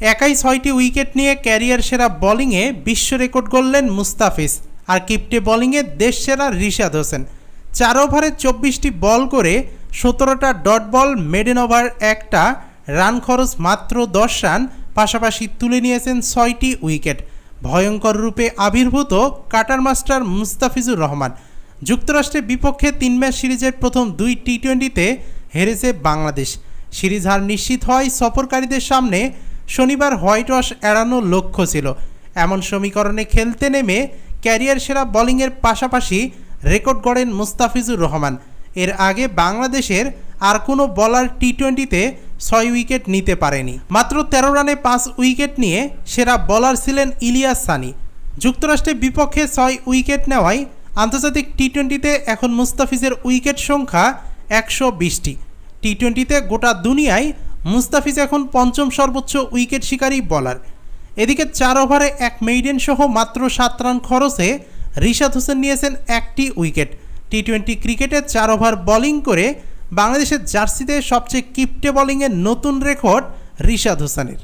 একাই ছয়টি উইকেট নিয়ে ক্যারিয়ার সেরা বোলিংয়ে বিশ্ব রেকর্ড গড়লেন মুস্তাফিজ আর কিপ্টে বোলিংয়ে দেশ সেরা রিশাদ হোসেন। চার ওভারে চব্বিশটি বল করে সতেরোটা ডট বল, মেডেন ওভার একটা, রান খরচ মাত্র দশ রান, পাশাপাশি তুলে নিয়েছেন ছয়টি উইকেট। ভয়ঙ্কর রূপে আবির্ভূত কাটার মাস্টার মুস্তাফিজুর রহমান। যুক্তরাষ্ট্রের বিপক্ষে তিন ম্যাচ সিরিজের প্রথম দুই টি টোয়েন্টিতে হেরেছে বাংলাদেশ। সিরিজ হার নিশ্চিত হয় সফরকারীদের সামনে শনিবার হোয়াইট ওয়াশ এড়ানোর লক্ষ্য ছিল। এমন সমীকরণে খেলতে নেমে ক্যারিয়ার সেরা বোলিংয়ের পাশাপাশি রেকর্ড গড়েন মুস্তাফিজুর রহমান। এর আগে বাংলাদেশের আর কোনো বলার টি টোয়েন্টিতে ছয় উইকেট নিতে পারেনি। মাত্র তেরো রানে পাঁচ উইকেট নিয়ে সেরা বলার ছিলেন ইলিয়াস সানি। যুক্তরাষ্ট্রের বিপক্ষে ছয় উইকেট নেওয়ায় আন্তর্জাতিক টি টোয়েন্টিতে এখন মুস্তাফিজের উইকেট সংখ্যা একশো বিশটি। টি টোয়েন্টিতে গোটা দুনিয়ায় মুস্তাফিজ এখন পঞ্চম সর্বোচ্চ উইকেট শিকারী বলার এদিকে চার ওভারে এক মেইডেন সহ মাত্র সাত রান খরচে রিশাদ হোসেন নিয়েছেন একটি উইকেট। টি টোয়েন্টি ক্রিকেটে চার ওভার বোলিং করে বাংলাদেশের জার্সিতে সবচেয়ে কিপ্টে বোলিংয়ের নতুন রেকর্ড রিশাদ হোসেনের।